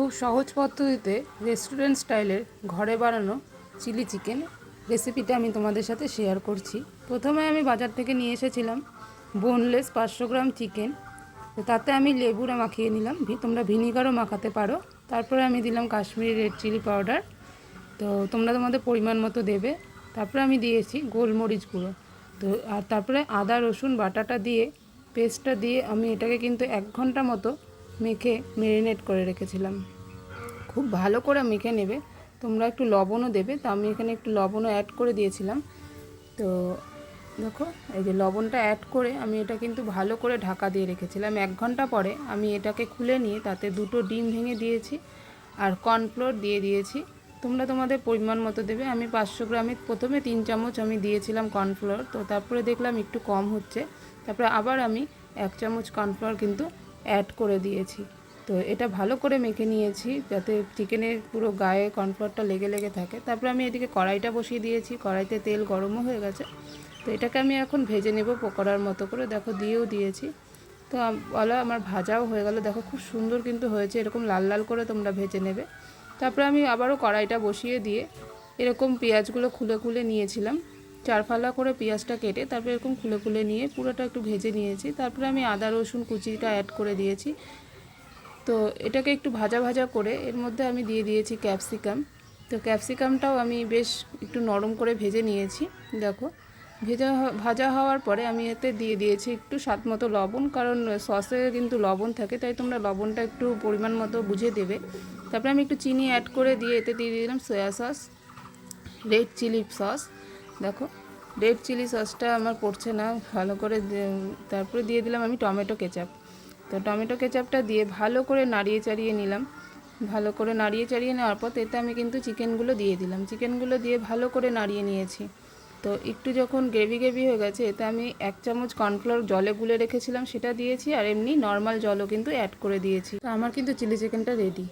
খুব সহজ পদ্ধতিতে রেস্টুরেন্ট স্টাইলের ঘরে বানানো চিলি চিকেন রেসিপিটা আমি তোমাদের সাথে শেয়ার করছি। প্রথমে আমি বাজার থেকে নিয়ে এসেছিলাম বোনলেস পাঁচশো গ্রাম চিকেন তো তাতে আমি লেবুরা মাখিয়ে নিলাম তোমরা ভিনিগারও মাখাতে পারো। তারপরে আমি দিলাম কাশ্মীরি রেড চিলি পাউডার তো তোমরা তোমাদের পরিমাণ মতো দেবে। তারপরে আমি দিয়েছি গোলমরিচ গুঁড়ো। তো, আর তারপরে আদা, রসুন বাটাটা দিয়ে পেস্টটা দিয়ে আমি এটাকে কিন্তু এক ঘণ্টা মতো মেখে মেরিনেট করে রেখেছিলাম। খুব ভালো করে মেখে নেবে। তোমরা একটু লবণও দেবে। তো আমি এখানে একটু লবণও অ্যাড করে দিয়েছিলাম। তো দেখো, এই যে লবণটা অ্যাড করে আমি এটা কিন্তু ভালো করে ঢাকা দিয়ে রেখেছিলাম। এক ঘণ্টা পরে আমি এটাকে খুলে নিয়ে তাতে দুটো ডিম ভেঙে দিয়েছি আর কর্নফ্লোর দিয়ে দিয়েছি। তোমরা তোমাদের পরিমাণ মতো দেবে। আমি পাঁচশো গ্রামে প্রথমে তিন চামচ আমি দিয়েছিলাম কর্নফ্লোর তো তারপরে দেখলাম একটু কম হচ্ছে। তারপরে আবার আমি এক চামচ কর্নফ্লোর কিন্তু অ্যাড করে দিয়েছি। তো এটা ভালো করে মেখে নিয়েছি যাতে চিকেনের পুরো গায়ে কর্নফ্লোরটা লেগে লেগে থাকে। তারপরে আমি এদিকে কড়াইটা বসিয়ে দিয়েছি। কড়াইতে তেল গরমও হয়ে গেছে। তো এটাকে আমি এখন ভেজে নেব পকোড়ার মতো করে। দেখো দিয়েও দিয়েছি। তো বলো আমার ভাজাও হয়ে গেল। দেখো খুব সুন্দর কিন্তু হয়েছে। এরকম লাল লাল করে তোমরা ভেজে নেবে। তারপরে আমি আবারও কড়াইটা বসিয়ে দিয়ে এরকম পেঁয়াজগুলো খুলে খুলে নিয়েছিলাম। চার ফালা করে পেঁয়াজটা কেটে তারপরে এরকম খুলে খুলে নিয়ে পুরোটা একটু ভেজে নিয়েছি। তারপরে আমি আদা, রসুন কুচিটা অ্যাড করে দিয়েছি। তো এটাকে একটু ভাজা ভাজা করে এর মধ্যে আমি দিয়ে দিয়েছি ক্যাপসিকাম তো ক্যাপসিকামটাও আমি বেশ একটু নরম করে ভেজে নিয়েছি, দেখো। ভেজা ভাজা হওয়ার পরে আমি এতে দিয়ে দিয়েছি একটু স্বাদ মতো লবণ, কারণ সসে কিন্তু লবণ থাকে, তাই তোমরা লবণটা একটু পরিমাণ মতো বুঝে দেবে। তারপরে আমি একটু চিনি অ্যাড করে দিয়ে এতে দিয়ে দিলাম soya sauce red chilli sauce দেখো রেড চিলি সসটা আমার পড়ছে না, ভালো করে তারপরে দিয়ে দিলাম আমি টমেটো কেচাপ। তো টমেটো কেচাপটা দিয়ে ভালো করে নাড়িয়ে চাড়িয়ে নিলাম। ভালো করে নাড়িয়ে চাড়িয়ে নেওয়ার পর এতে আমি কিন্তু চিকেনগুলো দিয়ে দিলাম। চিকেনগুলো দিয়ে ভালো করে নাড়িয়ে নিয়েছি। তো একটু যখন গ্রেভি গ্রেভি হয়ে গেছে, এতে আমি এক চামচ কর্নফ্লোর জলে গুলে রেখেছিলাম, সেটা দিয়েছি, আর এমনি নর্মাল জলও কিন্তু অ্যাড করে দিয়েছি। তো আমার কিন্তু চিলি চিকেনটা রেডি